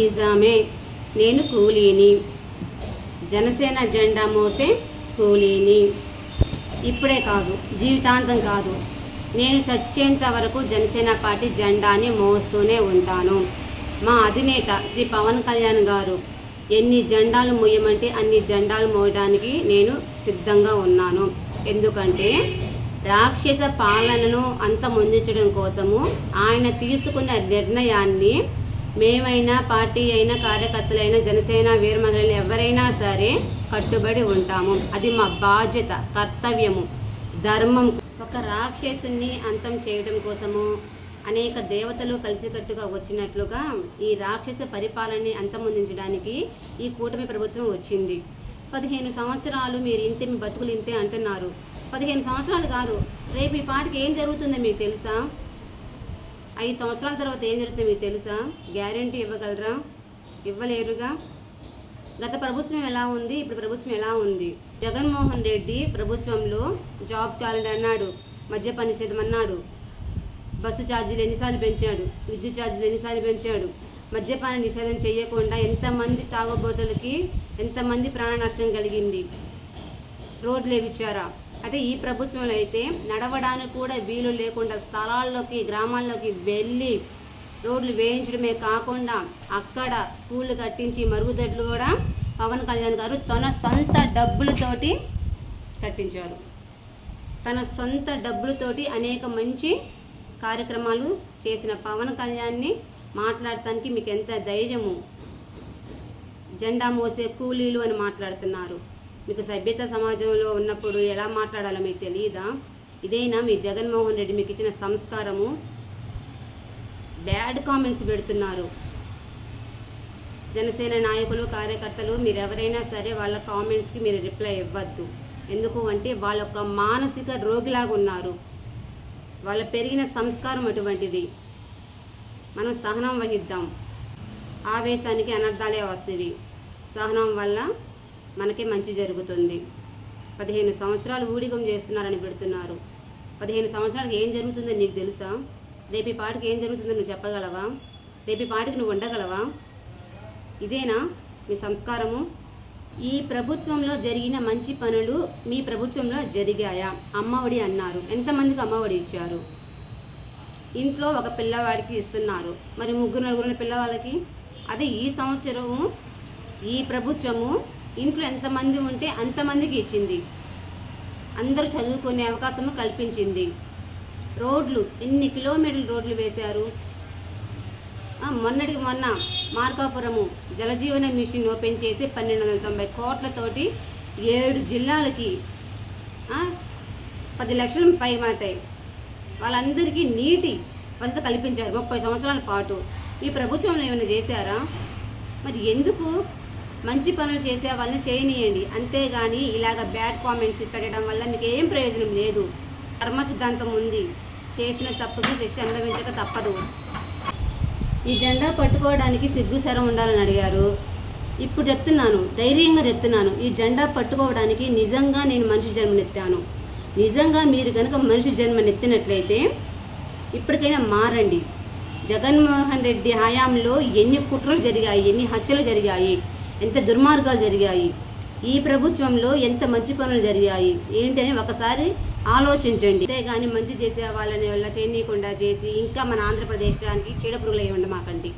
నిజామే నేను కూలీని. జనసేన జెండా మోసే కూలీని. ఇప్పుడే కాదు జీవితాంతం కాదు. నేను చచ్చేంత వరకు జనసేన పార్టీ జెండాని మోస్తూనే ఉంటాను. మా అధినేత శ్రీ పవన్ కళ్యాణ్ గారు ఎన్ని జెండాలు మోయమంటే అన్ని జెండాలు మోయడానికి నేను సిద్ధంగా ఉన్నాను. ఎందుకంటే రాక్షస పాలనను అంతమొందించడం కోసము ఆయన తీసుకున్న నిర్ణయాన్ని మేమైనా పార్టీ అయినా కార్యకర్తలైనా జనసేన వీర మహిళలు ఎవరైనా సరే కట్టుబడి ఉంటాము. అది మా బాధ్యత కర్తవ్యము. ధర్మం. ఒక రాక్షసుని అంతం చేయడం కోసము అనేక దేవతలు కలిసికట్టుగా వచ్చినట్లుగా ఈ రాక్షస పరిపాలనని అంతమొందించడానికి ఈ కూటమి ప్రభుత్వం వచ్చింది. పదిహేను సంవత్సరాలు మీరు ఇంతే మీ బతుకులు ఇంతే అంటున్నారు. పదిహేను సంవత్సరాలు కాదు రేపు ఈ పాటికి ఏం జరుగుతుందో మీకు తెలుసా? ఐదు సంవత్సరాల తర్వాత ఏం జరుగుతుందో మీకు తెలుసా? గ్యారంటీ ఇవ్వగలరా? ఇవ్వలేరుగా? గత ప్రభుత్వం ఎలా ఉంది? ఇప్పుడు ప్రభుత్వం ఎలా ఉంది? జగన్మోహన్ రెడ్డి ప్రభుత్వంలో జాబ్ క్యాలెండర్ అన్నాడు మద్యప నిషేధం అన్నాడు బస్సు ఛార్జీలు ఎన్నిసార్లు పెంచాడు విద్యుత్ ఛార్జీలు ఎన్నిసార్లు పెంచాడు మద్యపాన నిషేధం చేయకుండా ఎంతమంది తాగబోతులకి ఎంతమంది ప్రాణ నష్టం కలిగింది? రోడ్లు వేయించారా అదే ఈ ప్రభుత్వంలో అయితే నడవడానికి కూడా వీలు లేకుండా స్థలాల్లోకి గ్రామాల్లోకి వెళ్ళి రోడ్లు వేయించడమే కాకుండా అక్కడ స్కూళ్ళు కట్టించి మరుగుదొడ్లు కూడా పవన్ కళ్యాణ్ గారు తన సొంత డబ్బులతోటి కట్టించారు. తన సొంత డబ్బులతోటి అనేక మంచి కార్యక్రమాలు చేసిన పవన్ కళ్యాణ్ని మాట్లాడటానికి మీకు ఎంత ధైర్యము? జెండా మోసే కూలీలు అని మాట్లాడుతున్నారు. మీకు సభ్యత సమాజంలో ఉన్నప్పుడు ఎలా మాట్లాడాలో మీకు తెలియదా ఇదైనా మీ జగన్మోహన్ రెడ్డి మీకు ఇచ్చిన సంస్కారము? బ్యాడ్ కామెంట్స్ పెడుతున్నారు. జనసేన నాయకులు కార్యకర్తలు మీరు ఎవరైనా సరే వాళ్ళ కామెంట్స్కి మీరు రిప్లై ఇవ్వద్దు. ఎందుకు అంటే వాళ్ళ ఒక మానసిక రోగిలాగా ఉన్నారు వాళ్ళ పెరిగిన సంస్కారం అటువంటిది. మనం సహనం వహిద్దాం. ఆవేశానికి అనర్థాలే వస్తాయి సహనం వల్ల మనకి మంచి జరుగుతుంది. పదిహేను సంవత్సరాలు ఊడిగం చేస్తున్నారని పెడుతున్నారు. పదిహేను సంవత్సరాలకు ఏం జరుగుతుందో నీకు తెలుసా? రేపు పాటికి ఏం జరుగుతుందో నువ్వు చెప్పగలవా? రేపు పాటికి నువ్వు ఉండగలవా? ఇదేనా మీ సంస్కారము? ఈ ప్రభుత్వంలో జరిగిన మంచి పనులు మీ ప్రభుత్వంలో జరిగాయా? అమ్మఒడి అన్నారు. ఎంతమందికి అమ్మఒడి ఇచ్చారు? ఇంట్లో ఒక పిల్లవాడికి ఇస్తున్నారు. మరి ముగ్గురు నలుగురు పిల్లవాళ్ళకి? అదే ఈ సంవత్సరము ఈ ప్రభుత్వము ఇంట్లో ఎంతమంది ఉంటే అంతమందికి ఇచ్చింది. అందరూ చదువుకునే అవకాశము కల్పించింది. రోడ్లు ఎన్ని కిలోమీటర్లు రోడ్లు వేశారు? మొన్నటికి మొన్న మార్కాపురము జలజీవన మిషన్ ఓపెన్ చేసి పన్నెండు వందల తొంభై కోట్లతోటి ఏడు జిల్లాలకి పది లక్షల పై మాటాయి వాళ్ళందరికీ నీటి వసతి కల్పించారు ముప్పై సంవత్సరాల పాటు. ఈ ప్రభుత్వం ఏమైనా చేశారా? మరి ఎందుకు మంచి పనులు చేసే వాళ్ళని చేయనీయండి. అంతేగాని ఇలాగ బ్యాడ్ కామెంట్స్ పెట్టడం వల్ల మీకు ఏం ప్రయోజనం లేదు. కర్మ సిద్ధాంతం ఉంది. చేసిన తప్పుకి శిక్ష అనుభవించక తప్పదు. ఈ జెండా పట్టుకోవడానికి సిగ్గు శరం ఉండాలని అడిగారు. ఇప్పుడు చెప్తున్నాను ధైర్యంగా చెప్తున్నాను. ఈ జెండా పట్టుకోవడానికి నిజంగా నేను మనిషి జన్మనెత్తాను. నిజంగా మీరు కనుక మనిషి జన్మనెత్తినట్లయితే ఇప్పటికైనా మారండి. జగన్మోహన్ రెడ్డి హయాంలో ఎన్ని కుట్రలు జరిగాయి ఎన్ని హత్యలు జరిగాయి ఎంత దుర్మార్గాలు జరిగాయి. ఈ ప్రభుత్వంలో ఎంత మంచి పనులు జరిగాయి. ఏంటని ఒకసారి ఆలోచించండి. అంతేగాని మంచి చేసే వాళ్ళని వల్ల చేయనీయకుండా చేసి ఇంకా మన ఆంధ్రప్రదేశానికి చీడపురుగులు అయ్యి ఉండమాకండి.